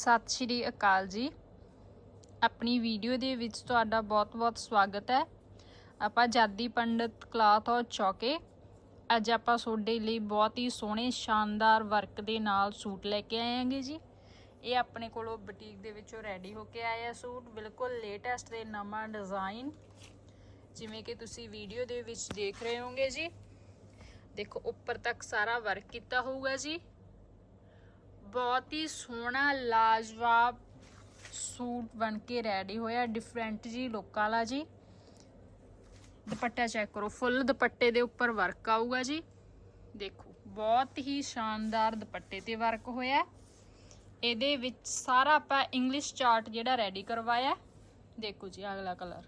ਸਤਿ ਸ਼੍ਰੀ ਅਕਾਲ ਜੀ। ਆਪਣੀ ਵੀਡੀਓ ਦੇ ਵਿੱਚ ਤੁਹਾਡਾ ਬਹੁਤ-ਬਹੁਤ ਸਵਾਗਤ ਹੈ। ਆਪਾਂ ਜਾਦੀ ਪੰਡਤ ਕਲਾਥ ਔਰ ਚੌਕੇ, ਅੱਜ ਆਪਾਂ ਤੁਹਾਡੇ ਲਈ ਬਹੁਤ ਹੀ ਸੋਹਣੇ, ਸ਼ਾਨਦਾਰ ਵਰਕ ਦੇ ਨਾਲ ਸੂਟ ਲੈ ਕੇ ਆਏ ਆਂਗੇ ਜੀ। ਇਹ ਆਪਣੇ ਕੋਲੋਂ ਬੁਟੀਕ ਦੇ ਵਿੱਚੋਂ ਰੈਡੀ ਹੋ ਕੇ ਆਇਆ ਸੂਟ, ਬਿਲਕੁਲ ਲੇਟੈਸਟ ਤੇ ਨਵਾਂ ਡਿਜ਼ਾਈਨ ਜਿਵੇਂ ਕਿ ਤੁਸੀਂ ਵੀਡੀਓ ਦੇ ਵਿੱਚ ਦੇਖ ਰਹੇ ਹੋਗੇ ਜੀ। ਦੇਖੋ, ਉੱਪਰ ਤੱਕ ਸਾਰਾ ਵਰਕ ਕੀਤਾ ਹੋਊਗਾ ਜੀ। ਬਹੁਤ ਹੀ ਸੋਹਣਾ, ਲਾਜਵਾਬ ਸੂਟ ਬਣ ਕੇ ਰੈਡੀ ਹੋਇਆ ਡਿਫਰੈਂਟ ਜੀ, ਲੋਕਾਂ ਵਾਲਾ ਜੀ। ਦੁਪੱਟਾ ਚੈੱਕ ਕਰੋ ਫੁੱਲ ਦੁਪੱਟੇ ਦੇ ਉੱਪਰ ਵਰਕ ਆਊਗਾ ਜੀ। ਦੇਖੋ, ਬਹੁਤ ਹੀ ਸ਼ਾਨਦਾਰ ਦੁਪੱਟੇ ਤੇ ਵਰਕ ਹੋਇਆ। ਇਹਦੇ ਵਿੱਚ ਸਾਰਾ ਆਪਾਂ ਇੰਗਲਿਸ਼ ਚਾਰਟ ਜਿਹੜਾ ਰੈਡੀ ਕਰਵਾਇਆ। ਦੇਖੋ ਜੀ, ਅਗਲਾ ਕਲਰ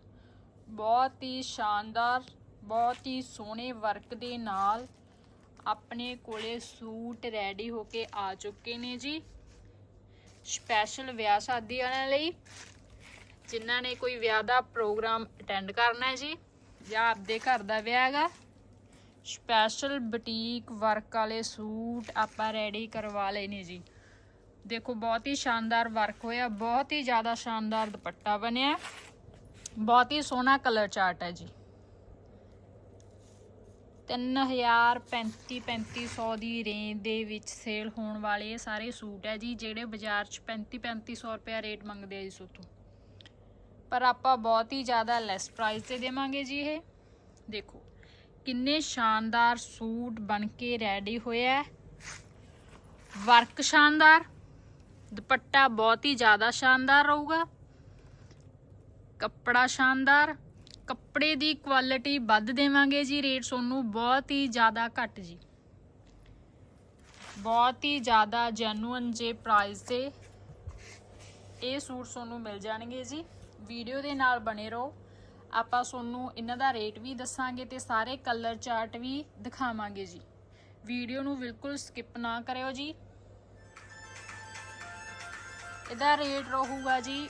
ਬਹੁਤ ਹੀ ਸ਼ਾਨਦਾਰ, ਬਹੁਤ ਹੀ ਸੋਹਣੇ ਵਰਕ ਦੇ ਨਾਲ ਆਪਣੇ ਕੋਲੇ ਸੂਟ ਰੈਡੀ ਹੋ ਕੇ ਆ ਚੁੱਕੇ ਨੇ ਜੀ। ਸਪੈਸ਼ਲ ਵਿਆਹ ਸ਼ਾਦੀ ਵਾਲਿਆਂ ਲਈ, ਜਿਨ੍ਹਾਂ ਨੇ ਕੋਈ ਵਿਆਹ ਦਾ ਪ੍ਰੋਗਰਾਮ ਅਟੈਂਡ ਕਰਨਾ ਹੈ ਜੀ, ਜਾਂ ਆਪਦੇ ਘਰ ਦਾ ਵਿਆਹ ਹੈਗਾ। ਸਪੈਸ਼ਲ ਬੁਟੀਕ ਵਰਕ ਵਾਲੇ ਸੂਟ ਆਪਾਂ ਰੈਡੀ ਕਰਵਾ ਲਏ ਨੇ ਜੀ। ਦੇਖੋ, ਬਹੁਤ ਹੀ ਸ਼ਾਨਦਾਰ ਵਰਕ ਹੋਇਆ, ਬਹੁਤ ਹੀ ਜ਼ਿਆਦਾ ਸ਼ਾਨਦਾਰ ਦੁਪੱਟਾ ਬਣਿਆ। ਬਹੁਤ ਹੀ ਸੋਹਣਾ ਕਲਰ ਚਾਰਟ ਹੈ ਜੀ। 3000 35 3500 ਦੀ ਰੇਂਜ ਦੇ ਵਿੱਚ ਸੇਲ ਹੋਣ ਵਾਲੇ ਇਹ ਸਾਰੇ ਸੂਟ ਹੈ ਜੀ, ਜਿਹੜੇ ਬਾਜ਼ਾਰ 'ਚ 35 3500 ਰੁਪਏ ਰੇਟ ਮੰਗਦੇ ਆ ਜੀ ਸੋਤੋਂ। ਪਰ ਆਪਾਂ ਬਹੁਤ ਹੀ ਜ਼ਿਆਦਾ ਲੈਸ ਪ੍ਰਾਈਸ ਤੇ ਦੇਵਾਂਗੇ ਜੀ ਇਹ। ਦੇਖੋ, ਕਿੰਨੇ ਸ਼ਾਨਦਾਰ ਸੂਟ ਬਣ ਕੇ ਰੈਡੀ ਹੋਇਆ ਹੈ ਵਰਕ ਸ਼ਾਨਦਾਰ, ਦੁਪੱਟਾ ਬਹੁਤ ਹੀ ਜ਼ਿਆਦਾ ਸ਼ਾਨਦਾਰ ਰਹੂਗਾ। ਕੱਪੜਾ ਸ਼ਾਨਦਾਰ ਕੱਪੜੇ ਦੀ ਕੁਆਲਿਟੀ ਵੱਧ ਦੇਵਾਂਗੇ ਜੀ ਰੇਟ ਤੁਹਾਨੂੰ ਬਹੁਤ ਹੀ ਜ਼ਿਆਦਾ ਘੱਟ ਜੀ। ਬਹੁਤ ਹੀ ਜ਼ਿਆਦਾ ਜੈਨੂਅਨ ਜੇ ਪ੍ਰਾਈਸ ਤੇ ਇਹ ਸੂਟ ਤੁਹਾਨੂੰ ਮਿਲ ਜਾਣਗੇ ਜੀ। ਵੀਡੀਓ ਦੇ ਨਾਲ ਬਣੇ ਰਹੋ। ਆਪਾਂ ਤੁਹਾਨੂੰ ਇਹਨਾਂ ਦਾ ਰੇਟ ਵੀ ਦੱਸਾਂਗੇ ਤੇ ਸਾਰੇ ਕਲਰ ਚਾਰਟ ਵੀ ਦਿਖਾਵਾਂਗੇ ਜੀ। ਵੀਡੀਓ ਨੂੰ ਬਿਲਕੁਲ ਸਕਿਪ ਨਾ ਕਰਿਓ ਜੀ। ਇਹਦਾ ਰੇਟ ਰਹੂਗਾ ਜੀ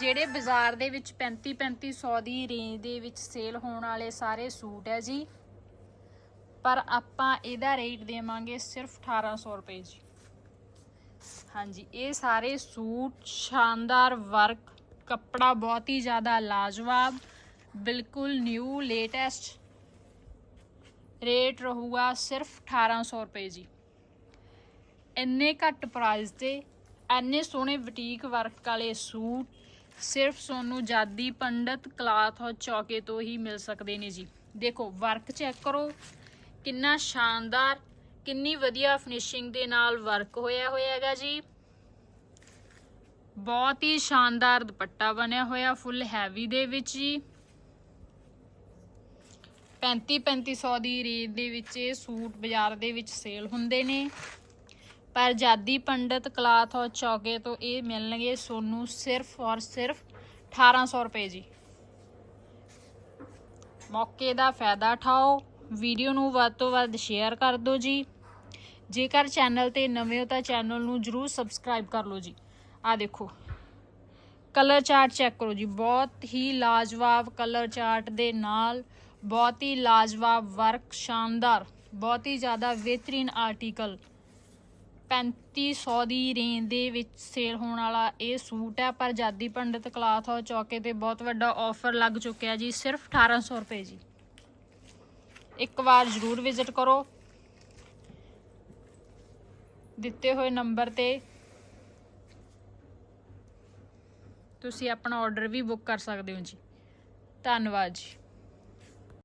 ਜਿਹੜੇ ਬਾਜ਼ਾਰ ਦੇ ਵਿੱਚ 35 3500 ਦੀ ਰੇਂਜ ਦੇ ਵਿੱਚ ਸੇਲ ਹੋਣ ਵਾਲੇ ਸਾਰੇ ਸੂਟ ਹੈ ਜੀ। ਪਰ ਆਪਾਂ ਇਹਦਾ ਰੇਟ ਦੇਵਾਂਗੇ ਸਿਰਫ 1800 ਰੁਪਏ ਜੀ। ਹਾਂਜੀ, ਇਹ ਸਾਰੇ ਸੂਟ ਸ਼ਾਨਦਾਰ ਵਰਕ ਕੱਪੜਾ ਬਹੁਤ ਹੀ ਜ਼ਿਆਦਾ ਲਾਜਵਾਬ, ਬਿਲਕੁਲ ਨਿਊ ਲੇਟੈਸਟ ਰੇਟ ਰਹੂਗਾ ਸਿਰਫ 1800 ਰੁਪਏ ਜੀ। ਇੰਨੇ ਘੱਟ ਪ੍ਰਾਈਸ ਤੇ, ਇੰਨੇ ਸੋਹਣੇ ਬੁਟੀਕ ਵਰਕ ਵਾਲੇ ਸੂਟ ਸਿਰਫ ਸੋਨੂੰ ਜਾਦੀ ਪੰਡਤ ਕਲਾਥ ਔਰ ਚੌਕੇ ਤੋਂ ਹੀ ਮਿਲ ਸਕਦੇ ਨੇ ਜੀ। ਦੇਖੋ, ਵਰਕ ਚੈੱਕ ਕਰੋ, ਕਿੰਨਾ ਸ਼ਾਨਦਾਰ, ਕਿੰਨੀ ਵਧੀਆ ਫਿਨਿਸ਼ਿੰਗ ਦੇ ਨਾਲ ਵਰਕ ਹੋਇਆ ਹੋਇਆ ਹੈਗਾ ਜੀ। ਬਹੁਤ ਹੀ ਸ਼ਾਨਦਾਰ ਦੁਪੱਟਾ ਬਣਿਆ ਹੋਇਆ ਫੁੱਲ ਹੈਵੀ ਦੇ ਵਿੱਚ ਜੀ। 35 3500 ਦੀ ਰੇਂਜ ਦੇ ਵਿੱਚ ਇਹ ਸੂਟ ਬਾਜ਼ਾਰ ਦੇ ਵਿੱਚ ਸੇਲ ਹੁੰਦੇ ਨੇ। ਪਰ ਜਾਦੀ ਪੰਡਤ ਕਲਾਥ ਔਰ ਚੌਕੇ ਤੋਂ ਇਹ ਮਿਲਣਗੇ ਸੋਨੂੰ ਸਿਰਫ ਔਰ ਸਿਰਫ 1800 ਰੁਪਏ ਜੀ। ਮੌਕੇ ਦਾ ਫਾਇਦਾ ਉਠਾਓ, ਵੀਡੀਓ ਨੂੰ ਵੱਧ ਤੋਂ ਵੱਧ ਸ਼ੇਅਰ ਕਰ ਦਿਓ ਜੀ। ਜੇਕਰ ਚੈਨਲ ਤੇ ਨਵੇਂ ਹੋ ਤਾਂ ਚੈਨਲ ਨੂੰ ਜਰੂਰ ਸਬਸਕ੍ਰਾਈਬ ਕਰ ਲਓ ਜੀ। ਆ ਦੇਖੋ ਕਲਰ ਚਾਰਟ ਚੈੱਕ ਕਰੋ ਜੀ। ਬਹੁਤ ਹੀ ਲਾਜਵਾਬ ਕਲਰ ਚਾਰਟ ਦੇ ਨਾਲ ਬਹੁਤ ਹੀ ਲਾਜਵਾਬ ਵਰਕ ਸ਼ਾਨਦਾਰ, ਬਹੁਤ ਹੀ ਜ਼ਿਆਦਾ ਬਿਹਤਰੀਨ ਆਰਟੀਕਲ 3500 ਦੀ ਰੇਂਜ ਦੇ ਵਿੱਚ ਸੇਲ ਹੋਣ ਵਾਲਾ ਇਹ ਸੂਟ ਹੈ, ਪਰ ਜਾਦੀ ਪੰਡਿਤ ਕਲਾਥ ਹਾਊਸ ਚੌਕੇ ਤੇ ਬਹੁਤ ਵੱਡਾ ਆਫਰ ਲੱਗ ਚੁੱਕਿਆ ਜੀ, ਸਿਰਫ 1800 ਰੁਪਏ ਜੀ। ਇੱਕ ਵਾਰ ਜ਼ਰੂਰ ਵਿਜ਼ਿਟ ਕਰੋ। ਦਿੱਤੇ ਹੋਏ ਨੰਬਰ ਤੇ ਤੁਸੀਂ ਆਪਣਾ ਆਰਡਰ ਵੀ ਬੁੱਕ ਕਰ ਸਕਦੇ ਹੋ ਜੀ। ਧੰਨਵਾਦ ਜੀ।